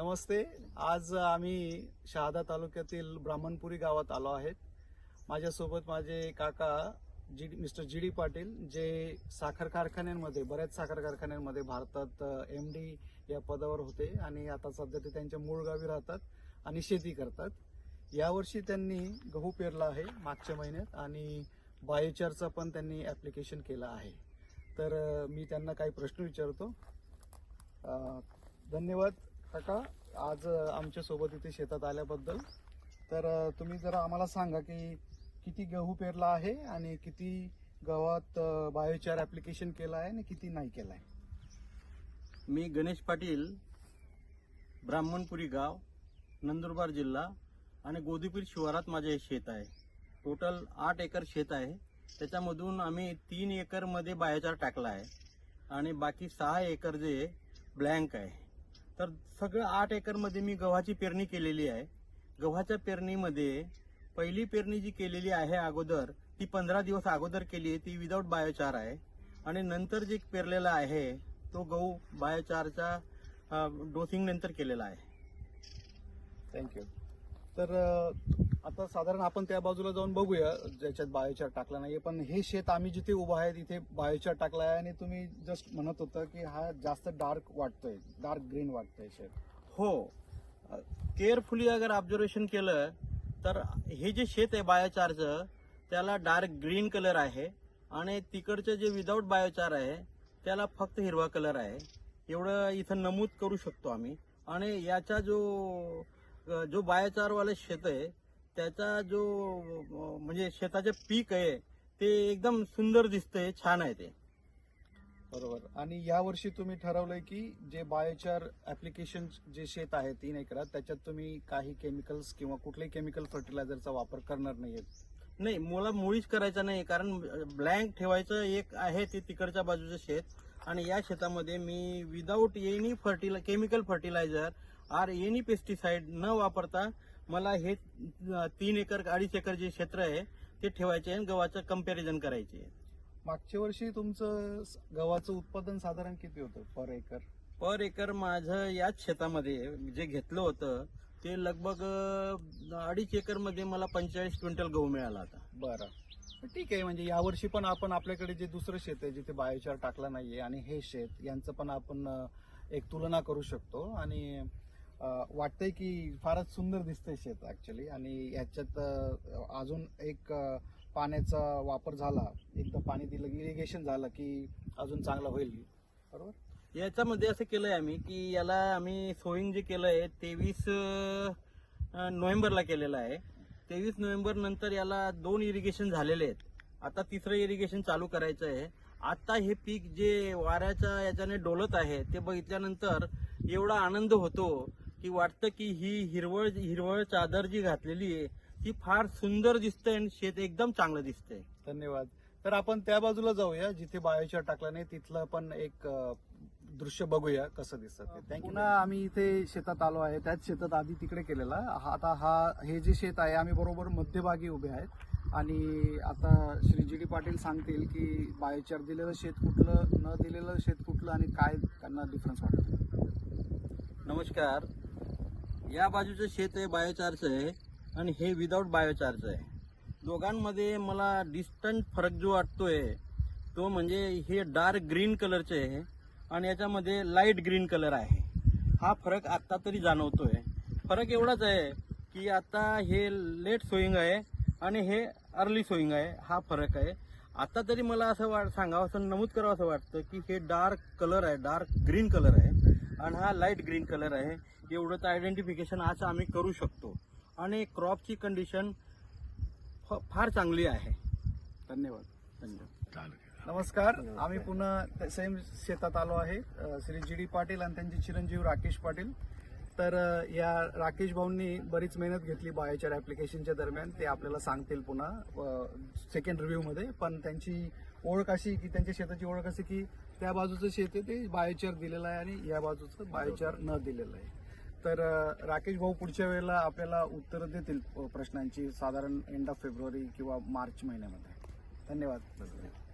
नमस्ते. आज आम्ही शहादा तालुक्यातील ब्राह्मणपुरी गावात आलो आहेत. माझ्यासोबत माझे काका ji mister G D Patil जे साखर कारखान्यांमध्ये बऱ्याच साखर कारखान्यांमध्ये भारतात एम डी या पदावर होते आणि आता सध्या ते त्यांच्या मूळ गावी राहतात आणि शेती करतात. यावर्षी त्यांनी गहू पेरला आहे मागच्या महिन्यात आणि बायोचारचा पण त्यांनी ॲप्लिकेशन केलं आहे. तर मी त्यांना काही प्रश्न विचारतो. धन्यवाद. काका आज आमच्यासोबत इथे शेतात आल्याबद्दल. तर तुम्ही जरा आम्हाला सांगा की किती गहू पेरला आहे आणि किती गव्हात बायोचार ऍप्लिकेशन केलं आहे आणि किती नाही केलं आहे? मी गणेश पाटील ब्राह्मणपुरी गाव नंदुरबार जिल्हा आणि गोदीपीर शिवारात माझे हे शेत आहे. टोटल आठ एकर शेत आहे. त्याच्यामधून आम्ही तीन एकरमध्ये बायोचार टाकला आहे आणि बाकी सहा एकर जे ब्लँक आहे. तर सगळं आठ एकरमध्ये मी गव्हाची पेरणी केलेली आहे. गव्हाच्या पेरणीमध्ये पहिली पेरणी जी केलेली आहे अगोदर ती पंधरा दिवस अगोदर केली आहे ती विदाऊट बायोचार आहे. आणि नंतर जे पेरलेला आहे तो गहू बायोचारच्या डोसिंग नंतर केलेला आहे. थँक्यू तर आता साधारण आपण त्या बाजूला जाऊन बघूया ज्याच्यात बायोचार टाकला नाहीये. पण हे शेत आम्ही जिथे उभं आहे तिथे बायोचार टाकला आहे. आणि तुम्ही जस्ट म्हणत होता की हा जास्त डार्क वाटतोय डार्क ग्रीन वाटतोय शेत. हो. केअरफुली अगर ऑब्झर्वेशन केलं तर हे जे शेत आहे बायोचारचं त्याला डार्क ग्रीन कलर आहे. आणि तिकडचं जे विदाऊट बायोचार आहे त्याला फक्त हिरवा कलर आहे. एवढं इथं नमूद करू शकतो आम्ही. आणि याचा जो जो बायोचारवाले शेत आहे त्याचा जो म्हणजे शेताचे पीक आहे ते एकदम सुंदर दिसतंय छान आहे ते. बरोबर. आणि यावर्षी तुम्ही ठरवलंय की जे बायोचार ऍप्लिकेशन जे शेत आहे तीन एकरात त्याच्यात तुम्ही काही केमिकल्स किंवा कुठल्याही केमिकल फर्टिलायझरचा वापर करणार नाहीयेत? नाही मला मुळीच करायचं नाही कारण ब्लँक ठेवायचं एक आहे ते तिकडच्या बाजूचं शेत. आणि या शेतामध्ये मी without any फर्टिला chemical fertiliser or any pesticide न वापरता मला हे तीन एकर अडीच एकर जे क्षेत्र आहे ते ठेवायचे आणि गव्हाचं कंपॅरिझन करायचे. मागच्या वर्षी तुमचं गव्हाचं उत्पादन साधारण किती होतं पर एकर? पर एकर माझं याच शेतामध्ये जे घेतलं होतं ते लगभग अडीच एकरमध्ये मला पंचेचाळीस क्विंटल गहू मिळाला होता. बरं. ठीक आहे म्हणजे यावर्षी पण आपण आपल्याकडे जे दुसरं शेत आहे जिथे बायोचार टाकला नाहीये आणि हे शेत यांचं पण आपण एक तुलना करू शकतो. आणि वाटतंय की फारच सुंदर दिसतंय शेत ऍक्च्युली आणि याच्यात अजून एक पाण्याचा वापर झाला. एकदा पाणी दिलं इरिगेशन झालं की अजून चांगलं होईल. बरोबर? याच्यामध्ये असं केलंय आम्ही की याला आम्ही सोईंग जे केलंय तेवीस नोव्हेंबरला केलेलं आहे. तेवीस नोव्हेंबर नंतर याला दोन इरिगेशन झालेले आहेत. आता तिसरं इरिगेशन चालू करायचं आहे. आता हे पीक जे वाऱ्याच्या याच्याने डोलत आहे ते बघितल्यानंतर एवढा आनंद होतो. की वाटतं की ही हिरवळ हिरवळ चादर जी घातलेली आहे ती फार सुंदर दिसते आणि शेत एकदम चांगलं दिसतंय. धन्यवाद. तर आपण त्या बाजूला जाऊया जिथे बायोचार टाकला नाही तिथलं पण एक दृश्य बघूया कसं दिसतं पुन्हा आम्ही इथे शेतात आलो आहे त्याच शेतात आधी तिकडे केलेला. आता हा हे जे शेत आहे आम्ही बरोबर मध्यभागी उभे आहेत. आणि आता श्री जी डी पाटील सांगतील की बायोचार दिलेलं शेत कुठलं न दिलेलं शेत कुठलं आणि काय त्यांना डिफरन्स वाटतो. नमस्कार. या बाजूचं शेत आहे बायोचारचं आहे आणि हे विदाऊट बायोचारचं आहे. दोघांमध्ये मला डिस्टंट फरक जो वाटतोय तो म्हणजे हे डार्क ग्रीन कलरचे आहे आणि याच्यामध्ये लाइट ग्रीन कलर आहे. हा फरक आत्ता तरी जाणवतोय. फरक एवढाच आहे की आता हे लेट सोईंग आहे आणि हे अर्ली सोईंग आहे. हा फरक आहे. आता तरी मला असं वाट सांगावं असं नमूद करावं असं वाटतं की हे डार्क कलर आहे डार्क ग्रीन कलर आहे आणि हा लाइट ग्रीन कलर आहे. एवढंच आयडेंटिफिकेशन आज आम्ही करू शकतो. आणि क्रॉपची कंडिशन फार चांगली आहे. धन्यवाद. धन्यवाद. नमस्कार. आम्ही पुन्हा सेम शेतात आलो आहे. श्री जी डी पाटील आणि त्यांचे चिरंजीव राकेश पाटील. तर या राकेश भाऊंनी बरीच मेहनत घेतली बायोचार ऍप्लिकेशनच्या दरम्यान. ते आपल्याला सांगतील पुन्हा सेकंड रिव्ह्यू मध्ये. पण त्यांची ओळख अशी की त्यांच्या शेताची ओळख अशी की त्या बाजूचं शेत आहे ते बायोचार दिलेलं आहे आणि या बाजूचं बायोचार न दिलेलं आहे. तर राकेश भाऊ पुढच्या वेळेला आपल्याला उत्तरं देतील प्रश्नांची साधारण एंड ऑफ फेब्रुवारी किंवा मार्च महिन्यामध्ये. धन्यवाद.